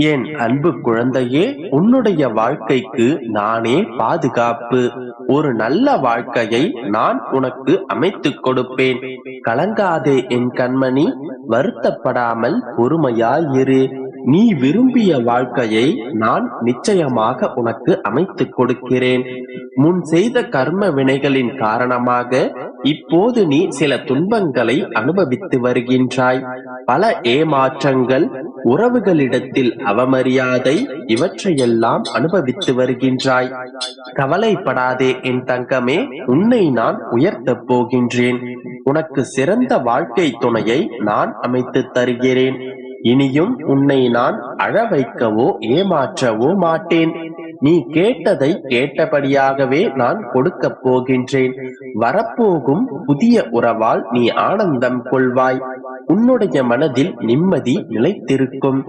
என் அன்பு குழந்தையே உன்னுடைய வாழ்க்கைக்கு நானே பாதுகாப்பு. ஒரு நல்ல வாழ்க்கையை நான் உனக்கு அமைத்துக் கொடுப்பேன். கலங்காதே என் கண்மணி வருத்தப்படாமல் பொறுமையாயிரு. நீ விரும்பிய வாழ்க்கையை நான் நிச்சயமாக உனக்கு அமைத்துக் கொடுக்கிறேன். முன் செய்த கர்ம வினைகளின் காரணமாக இப்போது நீ சில துன்பங்களை அனுபவித்து வருகின்றாய். பல ஏமாற்றங்கள் உறவுகளிடத்தில் அவமரியாதை இவற்றையெல்லாம் அனுபவித்து வருகின்றாய். கவலைப்படாதே என் தங்கமே உன்னை நான் உயர்த்தப் போகின்றேன். உனக்கு சிறந்த வாழ்க்கை துணையை நான் அமைத்து தருகிறேன். இனியும் உன்னை நான் அழ வைக்கவோ ஏமாற்றவோ மாட்டேன். நீ கேட்டதை கேட்டபடியாகவே நான் கொடுக்கப் போகின்றேன். வரப்போகும் புதிய உறவால் நீ ஆனந்தம் கொள்வாய். உன்னுடைய மனதில் நிம்மதி நிலைத்திருக்கும்.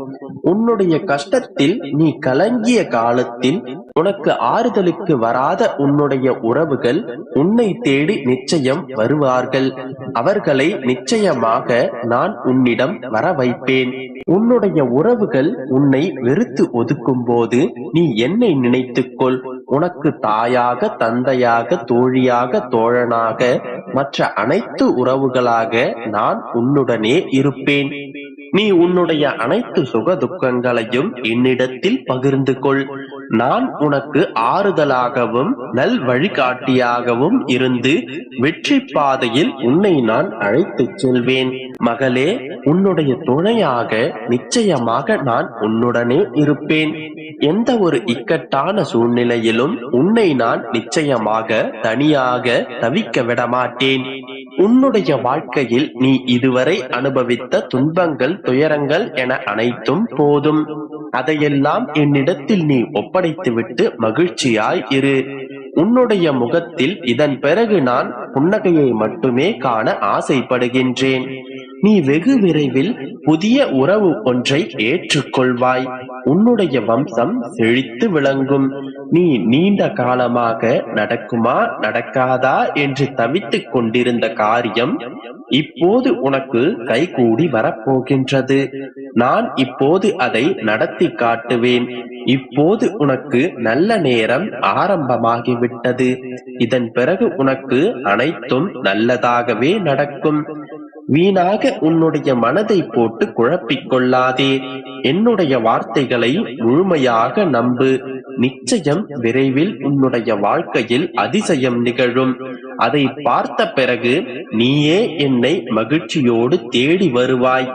உன்னுடைய கஷ்டத்தில் நீ கலங்கிய காலத்தில் உனக்கு ஆறுதலுக்கு வராத உன்னுடைய உறவுகள் உன்னை தேடி நிச்சயம் வருவார்கள். அவர்களை நிச்சயமாக நான் உன்னிடம் வர வைப்பேன் உன்னுடைய உறவுகள் உன்னை வெறுத்து ஒதுக்கும் போது நீ என்னை நினைத்துக்கொள். உனக்கு தாயாக தந்தையாக தோழியாக தோழனாக மற்ற அனைத்து உறவுகளாக நான் உன்னுடனே இருப்பேன். நீ உன்னுடைய அனைத்து சுக துக்கங்களையும் என்னிடத்தில் பகிர்ந்து கொள். நான் உனக்கு ஆறுதலாகவும் நல் வழிகாட்டியாகவும் இருந்து வெற்றி பாதையில் உன்னை நான் அழைத்துச் செல்வேன். மகளே உன்னுடைய துணையாக நிச்சயமாக நான் உன்னுடனே இருப்பேன். எந்த ஒரு இக்கட்டான சூழ்நிலையிலும் உன்னை நான் நிச்சயமாக தனியாக தவிக்க விடமாட்டேன். உன்னுடைய வாழ்க்கையில் நீ இதுவரை அனுபவித்த துன்பங்கள் துயரங்கள் என அனைத்தும் போதும். அதையெல்லாம் என்னிடத்தில் நீ ஒப்படைத்துவிட்டு மகிழ்ச்சியாய் இரு. உன்னுடைய முகத்தில் இதன் பிறகு நான் புன்னகையை மட்டுமே காண ஆசைப்படுகின்றேன். நீ வெகு விரைவில் புதிய உறவு ஒன்றை ஏற்றுக்கொள்வாய். உன்னுடைய வம்சம் செழித்து விளங்கும். நீ நீண்ட காலமாக நடக்குமா நடக்காதா என்று தவித்துக் கொண்டிருந்த காரியம் இப்போது உனக்கு கைகூடி வரப்போகின்றது. நான் இப்போது அதை நடத்தி காட்டுவேன். இப்போது உனக்கு நல்ல நேரம் ஆரம்பமாகிவிட்டது. இதன் பிறகு உனக்கு அனைத்தும் நல்லதாகவே நடக்கும். வீணாக உன்னுடைய மனதை போட்டு குழப்பிக் கொள்ளாதே என்னுடைய வார்த்தைகளை முழுமையாக நம்பு. நிச்சயம் விரைவில் உன்னுடைய வாழ்க்கையில் அதிசயம் நிகழும். அதை பார்த்த பிறகு நீயே என்னை மகிழ்ச்சியோடு தேடி வருவாய்.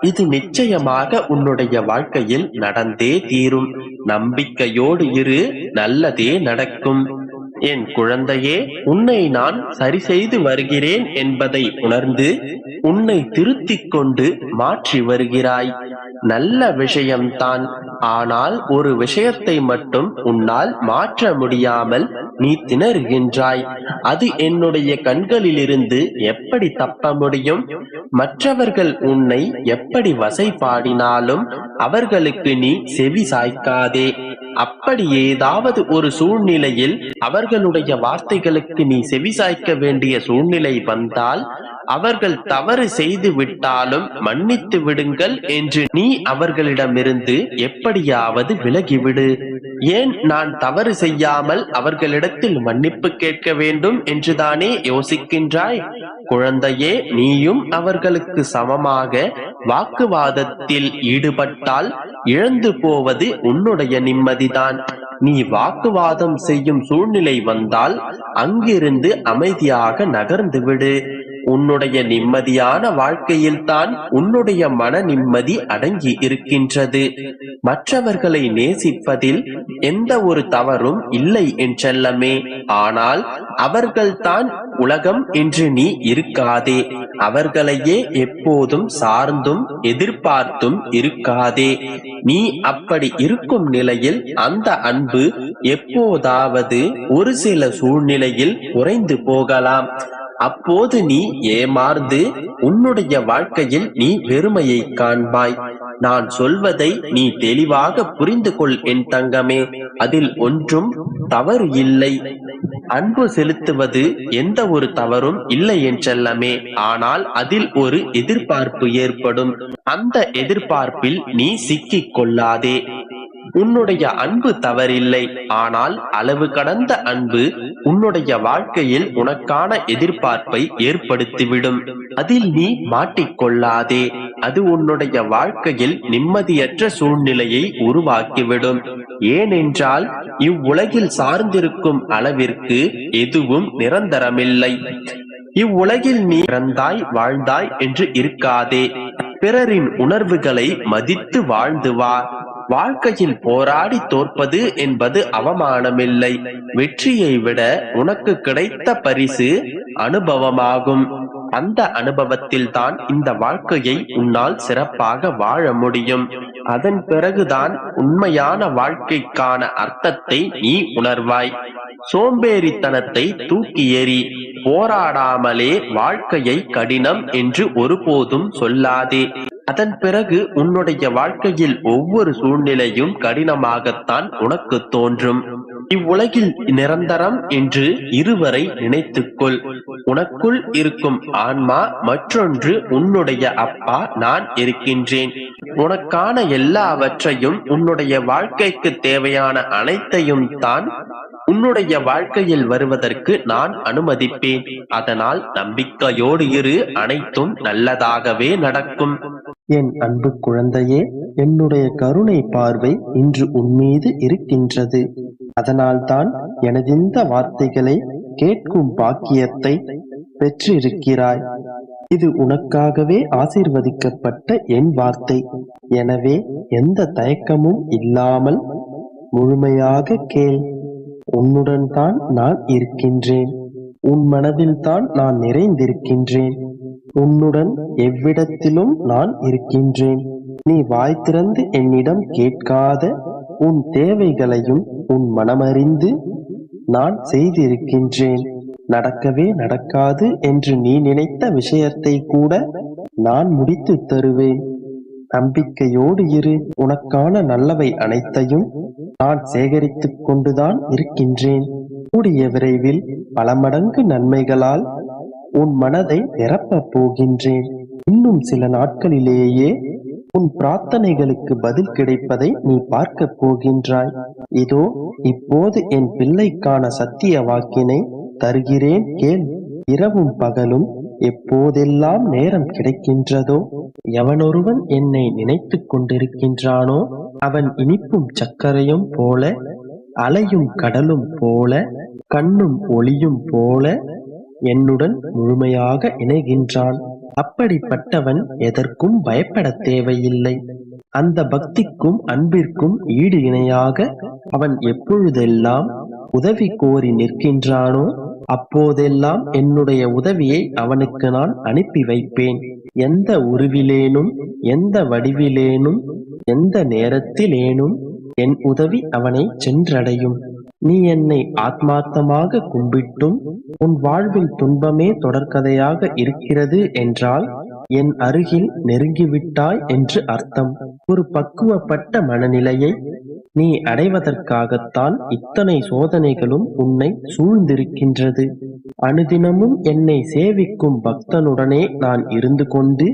இது நிச்சயமாக உன்னுடைய வாழ்க்கையில் நடந்தே தீரும். நம்பிக்கையோடு இரு நல்லதே நடக்கும். என் குழந்தையே உன்னை நான் சரி செய்து வருகிறேன் என்பதை உணர்ந்து உன்னை திருத்திக் கொண்டு மாற்றி வருகிறாய். நல்ல விஷயம்தான். ஆனால் ஒரு விஷயத்தை மட்டும் உன்னால் மாற்ற முடியாமல் நீ திணறுகின்றாய். அது என்னுடைய கண்களிலிருந்து எப்படி தப்ப முடியும்? மற்றவர்கள் உன்னை எப்படி வசைபாடினாலும் அவர்களுக்கு நீ செவி சாய்க்காதே. அப்படி ஏதாவது ஒரு சூழ்நிலையில் அவர்களுடைய வார்த்தைகளுக்கு நீ செவிசாய்க்க வேண்டிய சூழ்நிலை வந்தால் அவர்கள் தவறு செய்து விட்டாலும் மன்னித்து விடுங்கள் என்று நீ அவர்களிடமிருந்து எப்படியாவது விலகிவிடு. ஏன் நான் தவறு செய்யாமல் அவர்களிடத்தில் மன்னிப்பு கேட்க வேண்டும் என்றுதானே யோசிக்கின்றாய்? குழந்தையே நீயும் அவர்களுக்கு சமமாக வாக்குவாதத்தில் ஈடுபட்டால் இழந்து போவது உன்னுடைய நிம்மதிதான். நீ வாக்குவாதம் செய்யும் சூழ்நிலை வந்தால் அங்கிருந்து அமைதியாக நகர்ந்து விடு. உன்னுடைய நிம்மதியான வாழ்க்கையில்தான் உன்னுடைய மன நிம்மதி அடங்கி இருக்கின்றது. மற்றவர்களை நேசிப்பதில் எந்த ஒரு தவறும் இல்லை என்றல்லமே ஆனால் அவர்கள்தான் உலகம் என்று நீ இருக்காதே. அவர்களையே எப்போதும் சார்ந்தும் எதிர்பார்த்தும் இருக்காதே. நீ அப்படி இருக்கும் நிலையில் அந்த அன்பு எப்போதாவது ஒரு சில சூழ்நிலையில் குறைந்து போகலாம். அப்போது நீ ஏமாந்து உன்னுடைய வாழ்க்கையில் நீ வெறுமையை காண்பாய். நான் சொல்வதை நீ தெளிவாக புரிந்து கொள் என் தங்கமே. அதில் ஒன்றும் தவறு இல்லை. அன்பு செலுத்துவது எந்த ஒரு தவறும் இல்லை என்றல்லமே ஆனால் அதில் ஒரு எதிர்பார்ப்பு ஏற்படும். அந்த எதிர்பார்ப்பில் நீ சிக்கிக் கொள்ளாதே. உன்னுடைய அன்பு தவறில்லை. ஆனால் அளவு கடந்த அன்பு உன்னுடைய வாழ்க்கையில் உனக்கான எதிர்பார்ப்பை ஏற்படுத்திவிடும். அதில் நீ மாட்டிக்கொள்ளாதே. அது உன்னுடைய வாழ்க்கையில் நிம்மதியற்ற சூழ்நிலையை உருவாக்கிவிடும். ஏனென்றால் இவ்வுலகில் சார்ந்திருக்கும் அளவிற்கு எதுவும் நிரந்தரமில்லை. இவ்வுலகில் நீ பிறந்தாய் வாழ்ந்தாய் என்று இருக்காதே. பிறரின் உணர்வுகளை மதித்து வாழ்ந்து வா. வாழ்க்கையில் போராடி தோற்பது என்பது அவமானமில்லை. வெற்றியை விட உனக்கு கிடைத்த பரிசு அனுபவமாகும். அந்த அனுபவத்தில் தான் இந்த வாழ்க்கையை உன்னால் சிறப்பாக வாழ முடியும். அதன் பிறகுதான் உண்மையான வாழ்க்கைக்கான அர்த்தத்தை நீ உணர்வாய். சோம்பேறித்தனத்தை தூக்கி எறி போராடாமலே வாழ்க்கையை கடினம் என்று ஒருபோதும் சொல்லாதே. அதன் பிறகு உன்னுடைய வாழ்க்கையில் ஒவ்வொரு சூழ்நிலையும் கடினமாகத்தான் உனக்கு தோன்றும். இவ்வுலகில் நிரந்தரம் என்று இருவரை நினைத்துக்கொள். உனக்குள் இருக்கும் ஆன்மா மற்றொன்று உன்னுடைய அப்பா நான் இருக்கின்றேன். உனக்கான எல்லாவற்றையும் உன்னுடைய வாழ்க்கைக்கு தேவையான அனைத்தையும் தான் உன்னுடைய வாழ்க்கையில் வருவதற்கு நான் அனுமதிப்பேன். அதனால் நம்பிக்கையோடு இரு அனைத்தும் நல்லதாகவே நடக்கும். என் அன்பு குழந்தையே என்னுடைய கருணை பார்வை இன்று உன்மீது இருக்கின்றது. அதனால்தான் எனதிந்த வார்த்தைகளை கேட்கும் பாக்கியத்தை பெற்றிருக்கிறாய். இது உனக்காகவே ஆசீர்வதிக்கப்பட்ட என் வார்த்தை. எனவே எந்த தயக்கமும் இல்லாமல் முழுமையாக கேள். உன்னுடன் தான் நான் இருக்கின்றேன். உன் மனதில்தான் நான் நிறைந்திருக்கின்றேன். உன்னுடன் எவ்விடத்திலும் நான் இருக்கின்றேன். நீ வாய் திறந்து என்னிடம் கேட்காத உன் தேவைகளையும் உன் மனமறிந்து நான் செய்திருக்கின்றேன். நடக்கவே நடக்காது என்று நீ நினைத்த விஷயத்தை கூட நான் முடித்து தருவேன். நம்பிக்கையோடு இரு உனக்கான நல்லவை அனைத்தையும் நான் சேகரித்துக் கொண்டுதான் இருக்கின்றேன். கூடிய விரைவில் பல மடங்கு நன்மைகளால் உன் மனதை நிரப்பப் போகின்றேன். இன்னும் சில நாட்களிலேயே உன் பிரார்த்தனைகளுக்கு பதில் கிடைப்பதை நீ பார்க்க போகின்றாய். இதோ இப்போது என் பிள்ளைக்கான சத்திய வாக்கினை தருகிறேன் கேள். இரவும் பகலும் எப்போதெல்லாம் நேரம் கிடைக்கின்றதோ எவனொருவன் என்னை நினைத்து கொண்டிருக்கின்றானோ அவன் இனிப்பும் சர்க்கரையும் போல அலையும் கடலும் போல கண்ணும் ஒளியும் போல என்னுடன் முழுமையாக இணைகின்றான். அப்படிப்பட்டவன் எதற்கும் பயப்பட தேவையில்லை. அந்த பக்திக்கும் அன்பிற்கும் ஈடு இணையாக அவன் எப்பொழுதெல்லாம் உதவி கோரி நிற்கின்றானோ அப்போதெல்லாம் என்னுடைய உதவியை அவனுக்கு நான் அனுப்பி வைப்பேன். எந்த உருவிலேனும் எந்த வடிவிலேனும் எந்த நேரத்திலேனும் என் உதவி அவனை சென்றடையும். நீ என்னை ஆத்மார்த்தமாக கும்பிட்டும் உன் வாழ்வில் துன்பமே தொடர்கதையாக இருக்கிறது என்றால் என் அருகில் நெருங்கிவிட்டாய் என்று அர்த்தம். ஒரு பக்குவப்பட்ட மனநிலையை நீ அடைவதற்காகத்தான் இத்தனை சோதனைகளும் உன்னை சூழ்ந்திருக்கின்றது. அனுதினமும் என்னை சேவிக்கும் பக்தனுடனே நான் இருந்து கொண்டு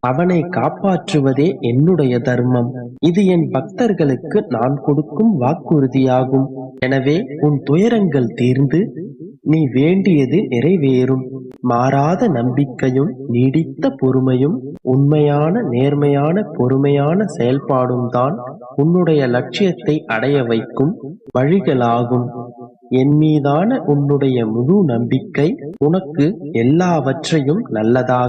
அவனை காப்பாற்றுவதே என்னுடைய தர்மம். இது என் பக்தர்களுக்கு நான் கொடுக்கும் வாக்குறுதியாகும். எனவே உன் துயரங்கள் தீர்ந்து நீ வேண்டியது நிறைவேறும். மாறாத நம்பிக்கையும் நீடித்த பொறுமையும் உண்மையான நேர்மையான பொறுமையான செயல்பாடும் தான் உன்னுடைய லட்சியத்தை அடைய வைக்கும் வழிகளாகும். என் மீதான உன்னுடைய முழு நம்பிக்கை உனக்கு எல்லாவற்றையும் நல்லதாக